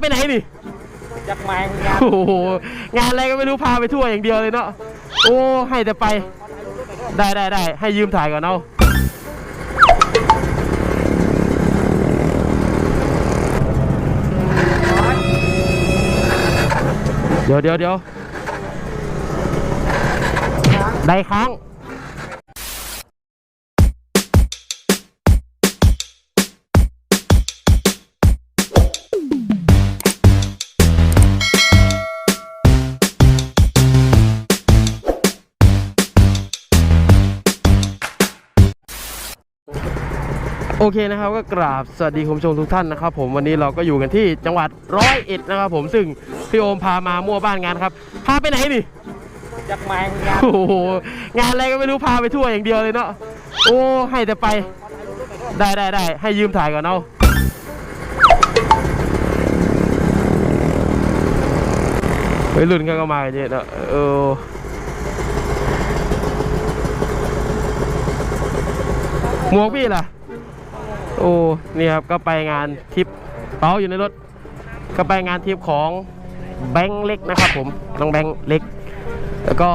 ไปไหนนี่จักแมงงานโอ้โหงานอะไรก็ไม่รู้พาไปทั่วอย่างเดียวเลยเนาะโอ้ให้แต่ไป ได้ได้ได้ให้ยืมถ่ายก่อนเอาเดี๋ยวเดี๋ยวเดี๋ยวได้ครั้ง อเคนะครับก็กราบสวัสดีคุณผู้ชมทุกท่านนะครับ ผมวันนี้เราก็อยู่กันที่จังหวัดร้อยเอ็ดนะครับผมซึ่งพี่โอมพามามั่วบ้านงานครับพาไปไหนนี่จักแมงงานโอ้โหงานอะไรก็ไม่รู้พาไปทั่วอย่างเดียวเลยเนาะโอ้ให้แต่ไปได้ได้ได้ให้ยืมถ่ายก่อนเอาเฮ้ยรุ่นก็มากันเยอะเนอะเออหมวกพี่ล่ะ โอ้นี่ครับก็ไปงานทิปเป๋าอยู่ในรถ ก็ไปงานทิปของแบงค์เล็กนะครับผมน้องแบงค์เล็ก แล้วก็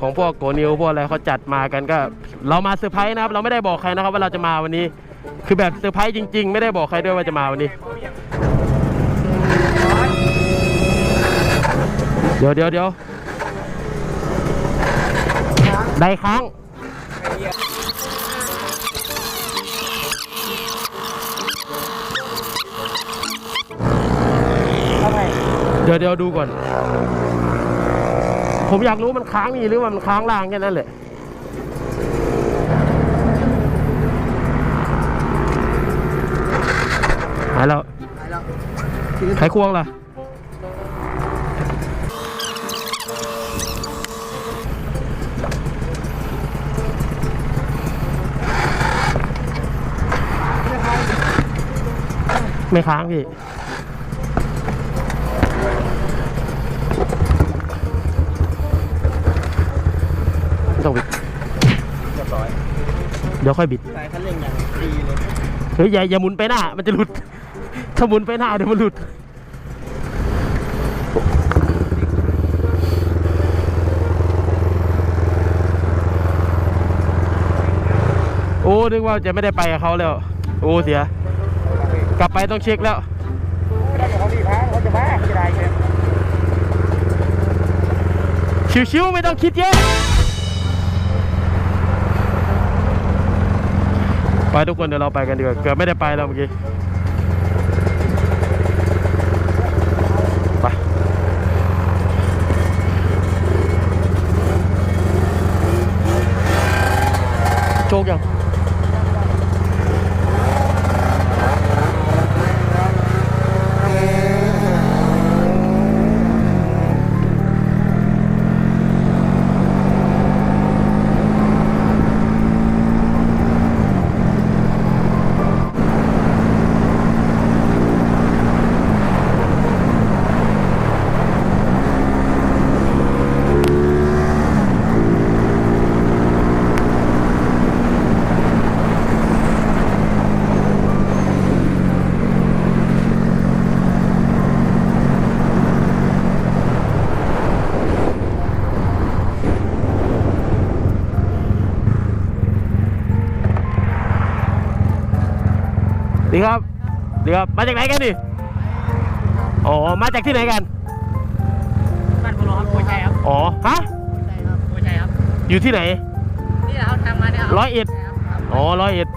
ของพวกโกนิวพวกอะไรเขาจัดมากันก็ เรามาเซอร์ไพรส์นะครับ เราไม่ได้บอกใครนะครับ ว่าเราจะมาวันนี้ คือแบบเซอร์ไพรส์จริง ๆ ไม่ได้บอกใครด้วยว่าจะมาวันนี้ เดี๋ยวเดี๋ยวเดี๋ยวได้ครั้ง ดี๋ยวเดี๋ยวดูก่อน ผมอยากรู้มันค้างนี่หรือว่ามันค้างล่างแค่นั้นแหละหายแล้วไขควงล่ะไม่ค้างพี่ ไม่ต้องบิดเรียบร้อยเดี๋ยวค่อยบิดสายคันเร่งอย่างดีเลยเฮ้ยอย่าอย่าหมุนไปหน้า มันจะหลุด ถ้าหมุนไปหน้าเดี๋ยวมันหลุด โอ้นึกว่าจะไม่ได้ไปกับเขาแล้ว โอ้เสีย กลับไปต้องเช็คแล้วไม่ได้บอกเขาดีพังเขาจะมาไม่ได้เลยชิวๆไม่ต้องคิดเยอะ ไปทุกคนเดี๋ยวเราไปกันดีกว่าเกือบไม่ได้ไปแล้วเมื่อกี้ ดีครับดีครับ มาจากไหนกันดิอ๋อ มาจากที่ไหนกัน บ้านพลครับโวยชัยครับอ๋อ ฮะใช่ครับโวยชัยครับ อยู่ที่ไหน นี่เราทำมาเนี่ยร้อยเอ็ดอ๋อร้อยเอ็ด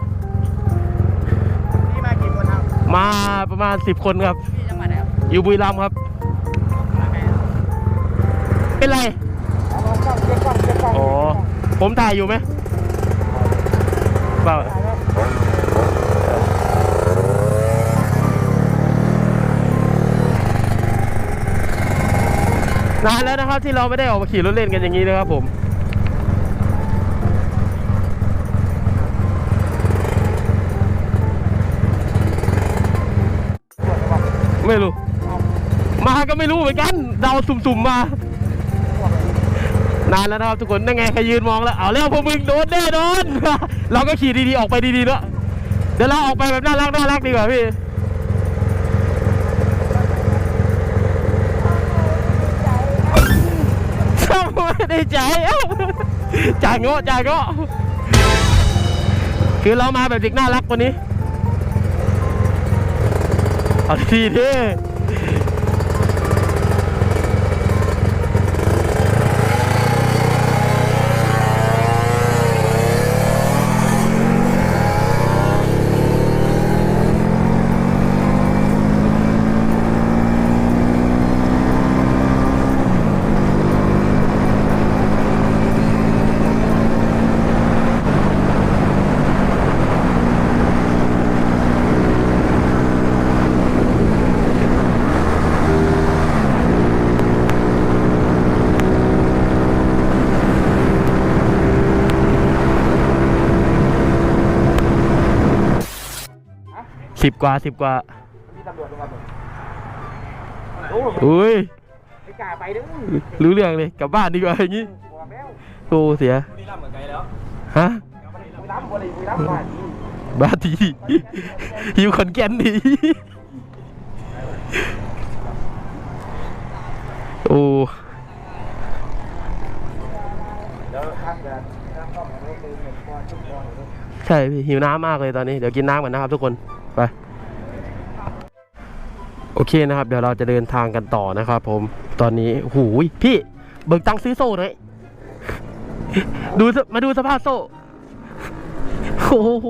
นี่มากี่คนครับ มาประมาณสิบคนครับพี่จังหวัดไหนครับอยู่บุรีรัมย์ครับมาไหนครับเป็นไรเอาลองกล้องเช็คกล้องเช็คกล้องอ๋อ ผมถ่ายอยู่ไหมเปล่า นานแล้วนะครับที่เราไม่ได้ออกมาขี่รถเล่นกันอย่างนี้นะครับผมไม่รู้ มาก็ไม่รู้เหมือนกัน เดาสุ่มๆมา นานแล้วนะครับทุกคนนั่นไงใครยืนมองแล้ว เอาแล้วพวกมึงโดนแน่นอน เราก็ขี่ดีๆ ออกไปดีๆเนอะเดี๋ยวเราออกไปแบบน่ารักน่ารักดีกว่าพี่ ในใจเอ้าจ่ายเงาะจ่ายเงาะคือเรามาแบบเด็กน่ารักกว่านี้เอาทีดิ สิบกว่าสิบกว่ามีตำรวจลงมาโอ้อุ้ยไม่กล้าไปเด้อรู้เรื่องเลยกลับบ้านดีกว่าอย่างนี้บอกแล้วโอ้เสียบุรีรัมย์เหมือนไกลแล้วฮะบุรีรัมย์บุรีรัมย์บ้านนี้บ้าทีหิวขอนแก่นดีโอ้เดี๋ยวทางจะทางต้องมาเติมเงินก่อนชุบก่อนเลยใช่พี่หิวน้ำมากเลยตอนนี้ เดี๋ยวกินน้ำกันนะครับทุกคน ไปโอเคนะครับ เดี๋ยวเราจะเดินทางกันต่อนะครับผมตอนนี้หูยพี่เบิกตังค์ซื้อโซ่หน่อยดูสมาดูสภาพโซ่โอ้โห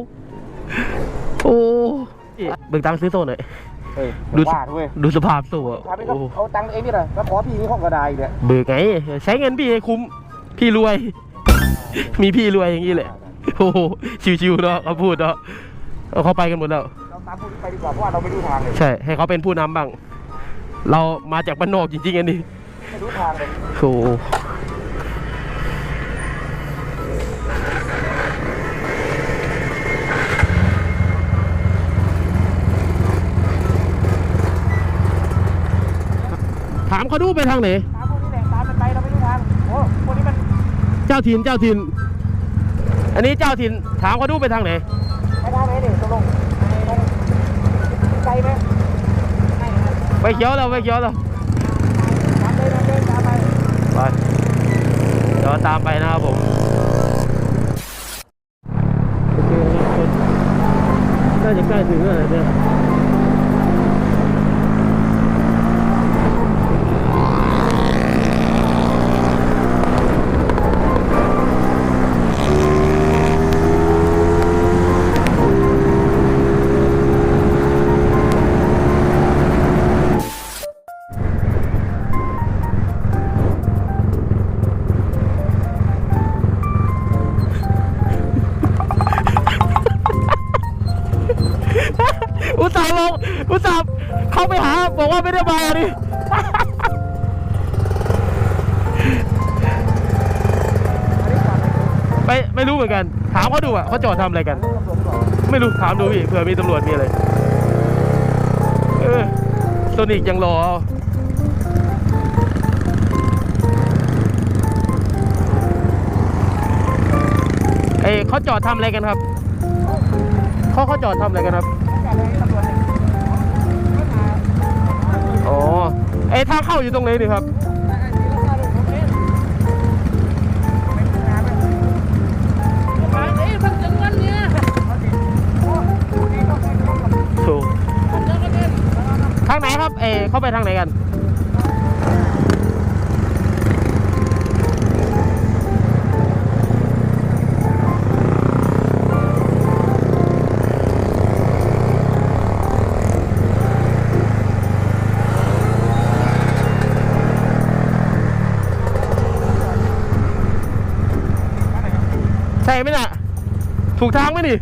โอ้พี่เบิกตังค์ซื้อโซ่หน่อยเฮ้ยดูบ้าด้วยดูสภาพโซ่อะทำให้โอ้เขาเอาตังค์เองนี่แหละแล้วขอพี่นี่ห้องกระไดเนี่ยเบิกไงใช้เงินพี่ให้คุ้มพี่รวย มีพี่รวยอย่างนี้แหละโอ้โหชิวๆเนาะเขาพูดเนาะเอาเขาไปกันหมดแล้ว เราตามผู้นี้ไปดีกว่าเพราะว่าเราไม่รู้ทางเลยใช่ให้เขาเป็นผู้นำบ้าง เรามาจากบ้านนอกจริงๆอันนี้ไม่รู้ทางเลยโอ้โหถามเขาดูไปทางไหน ตามผู้นี้แหละตามมันไปเราไม่รู้ทางโอ้คนนี้มันเจ้าถิ่นเจ้าถิ่น อันนี้เจ้าถิ่นถามเขาดูไปทางไหน ไปทางไหนเนี่ยตกลงไปตรงไกลไหมไม่ครับ ไปเขียวแล้วไปเขียวแล้วตามเลยเลยตามไปเดี๋ยวตามไปนะครับผมน่าจะใกล้ถึงแล้วเนี่ย อกอุตส่าห์เข้าไปหา บอกว่าไม่ได้มาดิไม่ไม่รู้เหมือนกัน ถามเขาดูอะเขาจอดทำอะไรกัน ไม่รู้ถามดูพี่เผื่อมีตำรวจมีอะไรเออโซนิกยังรอเอ้เขาจอดทำอะไรกันครับเขาเขาจอดทำอะไรกันครับ อ๋อเอ้ทางเข้าอยู่ตรงไหนนี่ครับถูกทางไหนครับ เออเข้าไปทางไหนกัน ใช่ไหมน่ะ ถูกทางไหมดิ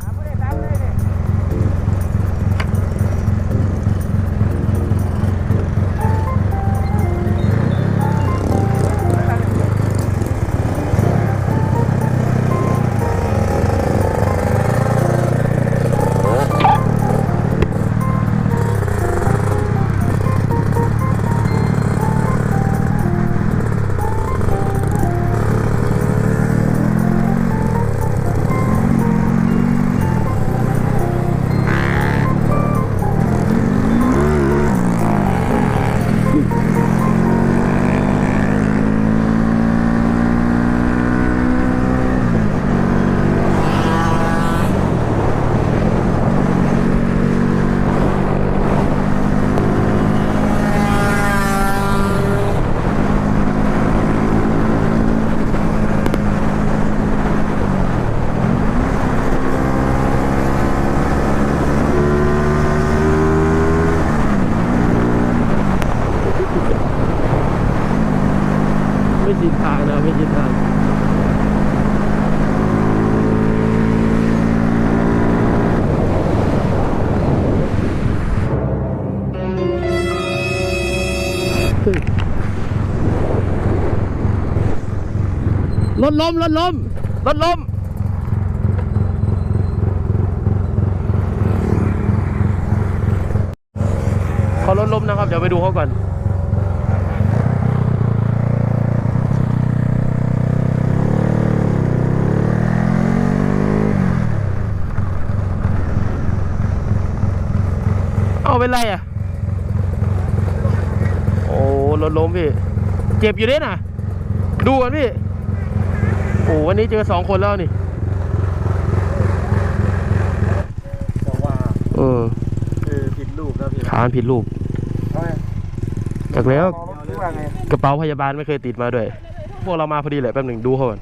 ชินทางนะไม่ชินทางรถล้มรถล้มรถล้มเขารถล้มนะครับ เดี๋ยวไปดูเขาก่อน เอาเป็นไรอะ โอ้รถล้มพี่ เจ็บอยู่เด้น่ะดูกันพี่ โอ้วันนี้เจอสองคนแล้วนี่บอกว่าเออคือผิดรูปแล้วพี่ขานผิดรูปจากแล้วหรือว่าไงกระเป๋าพยาบาลไม่เคยติดมาด้วย พวกเรามาพอดีแหละแป๊บหนึ่งดูเขาก่อน